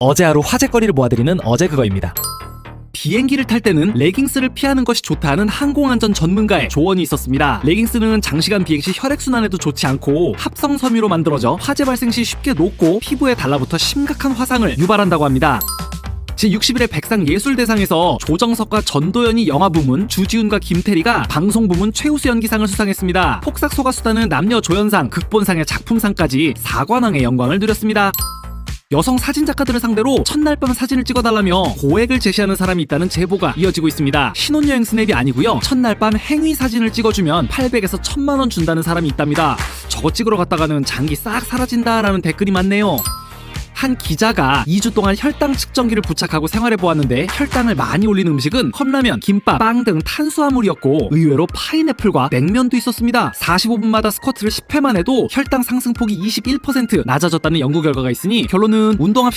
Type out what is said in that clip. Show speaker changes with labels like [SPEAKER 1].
[SPEAKER 1] 어제 하루 화제거리를 모아드리는 어제 그거입니다.
[SPEAKER 2] 비행기를 탈 때는 레깅스를 피하는 것이 좋다는 항공안전 전문가의 조언이 있었습니다. 레깅스는 장시간 비행 시 혈액순환에도 좋지 않고 합성 섬유로 만들어져 화재 발생 시 쉽게 녹고 피부에 달라붙어 심각한 화상을 유발한다고 합니다. 제61회 백상예술대상에서 조정석과 전도연이 영화 부문, 주지훈과 김태리가 방송 부문 최우수 연기상을 수상했습니다. 폭삭소가 수다는 남녀 조연상, 극본상의 작품상까지 4관왕의 영광을 누렸습니다. 여성 사진 작가들을 상대로 첫날 밤 사진을 찍어달라며 고액을 제시하는 사람이 있다는 제보가 이어지고 있습니다. 신혼여행 스냅이 아니고요. 첫날 밤 행위 사진을 찍어주면 800에서 1000만 원 준다는 사람이 있답니다. 저거 찍으러 갔다가는 장기 싹 사라진다라는 댓글이 많네요. 한 기자가 2주 동안 혈당 측정기를 부착하고 생활해 보았는데 혈당을 많이 올리는 음식은 컵라면, 김밥, 빵 등 탄수화물이었고 의외로 파인애플과 냉면도 있었습니다. 45분마다 스쿼트를 10회만 해도 혈당 상승폭이 21% 낮아졌다는 연구 결과가 있으니 결론은 운동합시다.